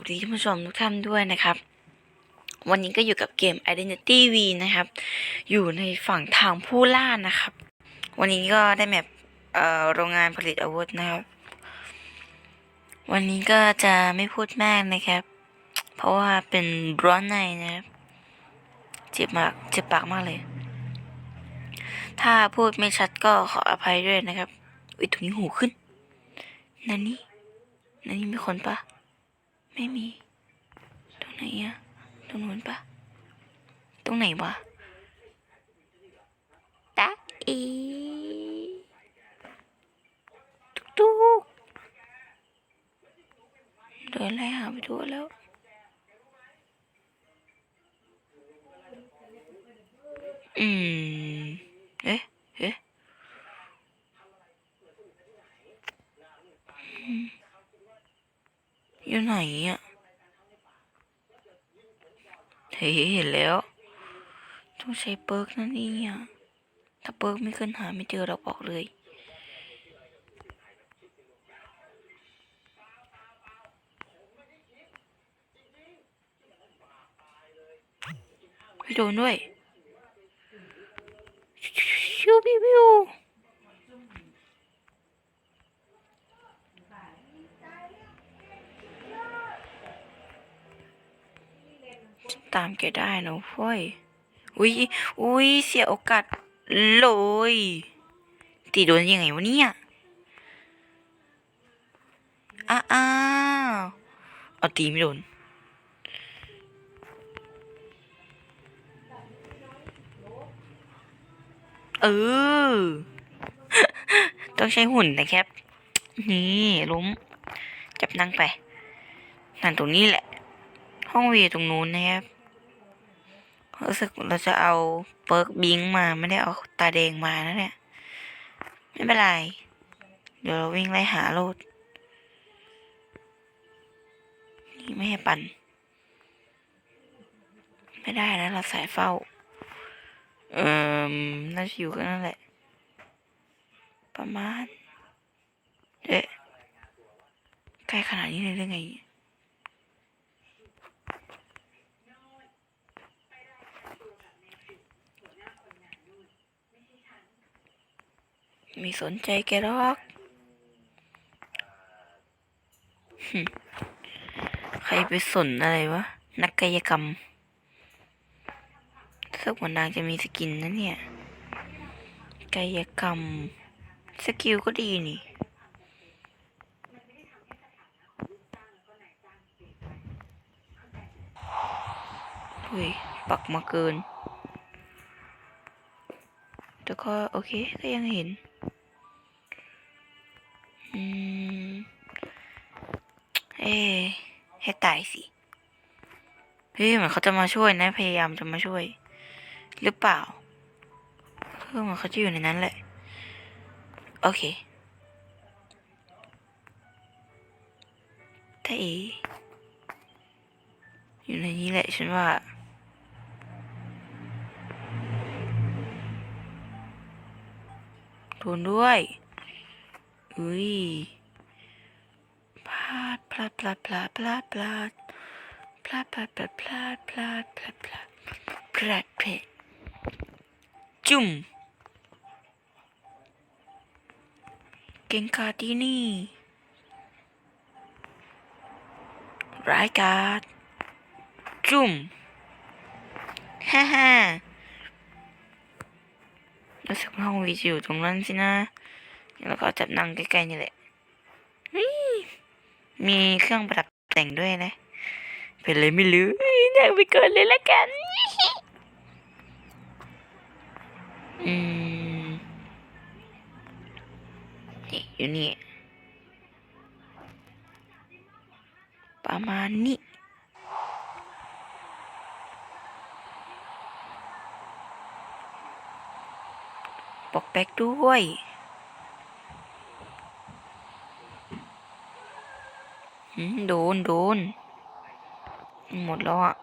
วัสดีท่านผู้ชมทุกท่านด้วยนะครับ วันนี้ก็อยู่กับเกม Identity V นะครับ อยู่ในฝั่งทางผู้ล่านะครับ วันนี้ก็ได้แมปโรงงานผลิตอาวุธนะครับ วันนี้ก็จะไม่พูดมากนะครับ เพราะว่าเป็นร้อนในนะครับ เจ็บมากเจ็บปากมากเลย ถ้าพูดไม่ชัดก็ขออภัยด้วยนะครับอุ้ยตรงนี้หูขึ้น นั่นนี่นั่นนี่มีคนปะ ไม่มี ตรงไหนอะตรงนู้นปะตรงไหนวะตาอีตุกตุกเดินไล่หาไปทั่วแล้วอืม เอ๊ะ เอ๊ะอืมอยู่ไหนอะ เฮ้ยเห็นแล้ว ต้อง ใช้เปิร์กนั่นนี่อะถ้าเปิร์กไม่ขึ้นหาไม่เจอเราบอกเลยไม่โดนด้วยชิวบิวบิวตามแกได้นะเฟ้ย อุ้ยอุ้ยเสียโอกาสเลยตีโดนยังไงวะเนี่ยอ้าอ้าวเอาตีไม่โดนเออ ต้องใช้หุ่นนะครับ นี่ล้ม จับนั่งไปนั่นตรงนี้แหละ ห้องวีตรงนู้นนะครับ รู้สึกเราจะเอาเปิร์กบิงมาไม่ได้เอาตาแดงมานะเนี่ย ไม่เป็นไร เดี๋ยวเราวิ่งไล่หาโลดนี่ไม่ให้ปัน ไม่ได้นะเราสายเฝ้า เอ่อน่าจะอยู่กันนั่นแหละ ประมาณ เอ๊ะใกล้ขนาดนี้เลยหรือไง ไม่สนใจแกหรอก ใครไปสนอะไรวะ นักกายกรรมสักวันนางจะมีสกินนะเนี่ย กายกรรม สกิลก็ดีนี่เฮ้ย ปักมาเกิน แต่ก็โอเค ก็ยังเห็น เอ๊ให้ตายสิเฮ้ยเหมือนเขาจะมาช่วยนะ พยายามจะมาช่วย หรือเปล่าเออเหมือนเขาจะอยู่ในนั้นแหละ โอเคถ้าเออยู่ในนี้แหละฉันว่าโดนด้วยอุ้ยาดพลาดพลาดพลาดพลาดพลาดพลาดพลาดพลาดพลาดพลาดพลาดพลาดพลาดเพดจุ่มเก่งกาดีนี่ร้ายกาจจุ่มฮ่าฮ่ารู้สึกว่าห้องวีจะอยู่ตรงนั้นสินะ แล้วก็จับนั่งใกล้ๆนี่แหละ มีเครื่องประดับแต่งด้วยนะ เป็นเลยไม่รู้เฮ้ยนั่งไปก่อนเลยละกัน อืม นี่อยู่นี่ ประมาณนี้ปกแป๊กด้วย โดนโดน หมดแล้วอะ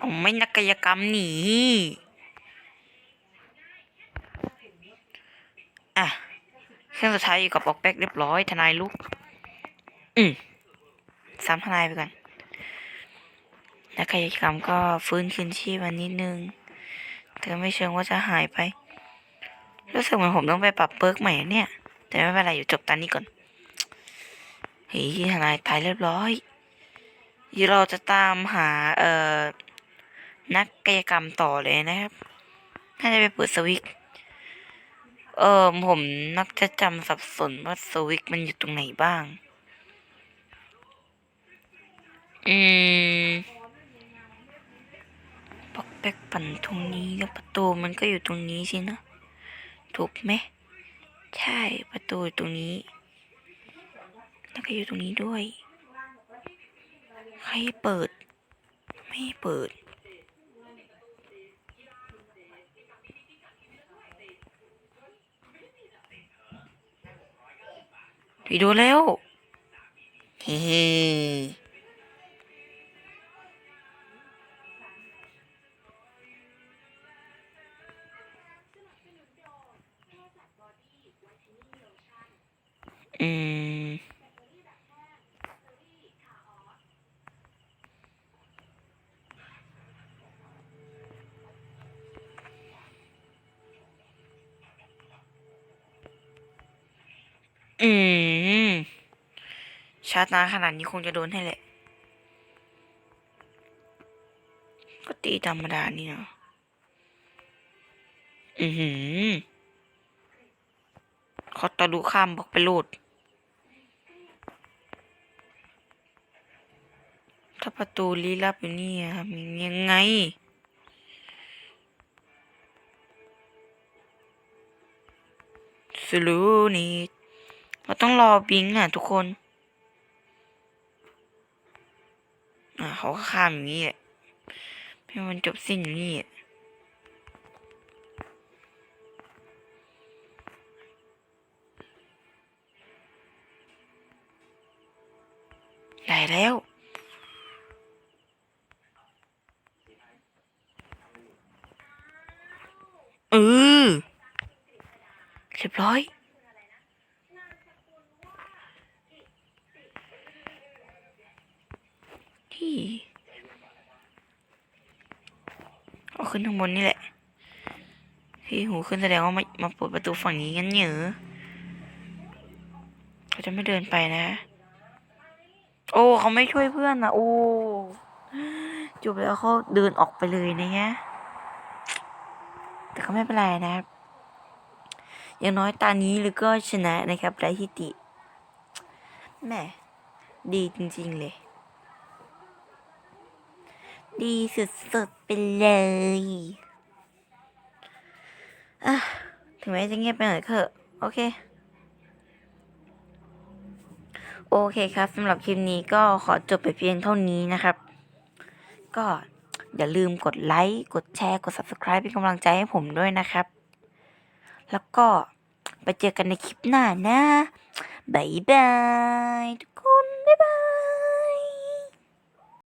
ผมไม่นักกายกรรมหนี รื่องสุดท้ายอยู่กับปอกแป๊กเรียบร้อย ทนายลุกอืมซ้ำทนายไปก่อนนักกายกรรมก็ฟื้นคืนชีพมานิดนึง แต่ไม่เชิงว่าจะหายไป รู้สึกเหมือนผมต้องไปปรับเปิร์กใหม่อะเนี่ย แต่ไม่เป็นไรอยู่จบตอนนี้ก่อน เฮ้ยทนายตายเรียบร้อยเดี๋ยวเราจะตามหา เอ่อ นักกายกรรมต่อเลยนะครับ น่าจะไปเปิดสวิตช์ เออผมนักจะจำสับสนว่าสวิตช์มันอยู่ตรงไหนบ้าง อืมปอกแป๊กปั่นตรงนี้แล้วประตูมันก็อยู่ตรงนี้สินะ ถูกไหม ใช่ประตูตรงนี้ แล้วก็อยู่ตรงนี้ด้วย ใครเปิด ไม่เปิด พี่ดูแล้วเฮ้อืมอืม ชาร์จนานขนาดนี้คงจะโดนให้แหละ ก็ตีธรรมดานี่เนาะอือหือเขาตะลุข้ามบอกไปโหลด ถ้าประตูลี้ลับอยู่นี่อะครับยังไงสลูนี่เราต้องรอบิงอะทุกคน เขาก็ข้ามอย่างนี้แหละให้มันจบสิ้นอยู่นี่ได้แล้วเออเรียบร้อย เอาขึ้นข้างบนนี่แหละที่หูขึ้นแสดงว่ามามาเปิดประตูฝั่งนี้งั้นเหรอเขาจะไม่เดินไปนะ โอ้เขาไม่ช่วยเพื่อนนะโอ้จบแล้วเขาเดินออกไปเลยนะฮะแต่ก็ไม่เป็นไรนะครับอย่างน้อยตานี้หรือก็ชนะนะครับไรฮิติแม่ดีจริง ๆ เลย ดีสุดๆไปเลยอะถึงแม้จะเงียบไปหน่อยเถอะ โอเค โอเคครับสำหรับคลิปนี้ก็ขอจบไปเพียงเท่านี้นะครับ ก็อย่าลืมกดไลค์ กดแชร์ กด subscribe เป็นกำลังใจให้ผมด้วยนะครับ แล้วก็ไปเจอกันในคลิปหน้านะ บ๊ายบาย ทุกคน บ๊ายบาย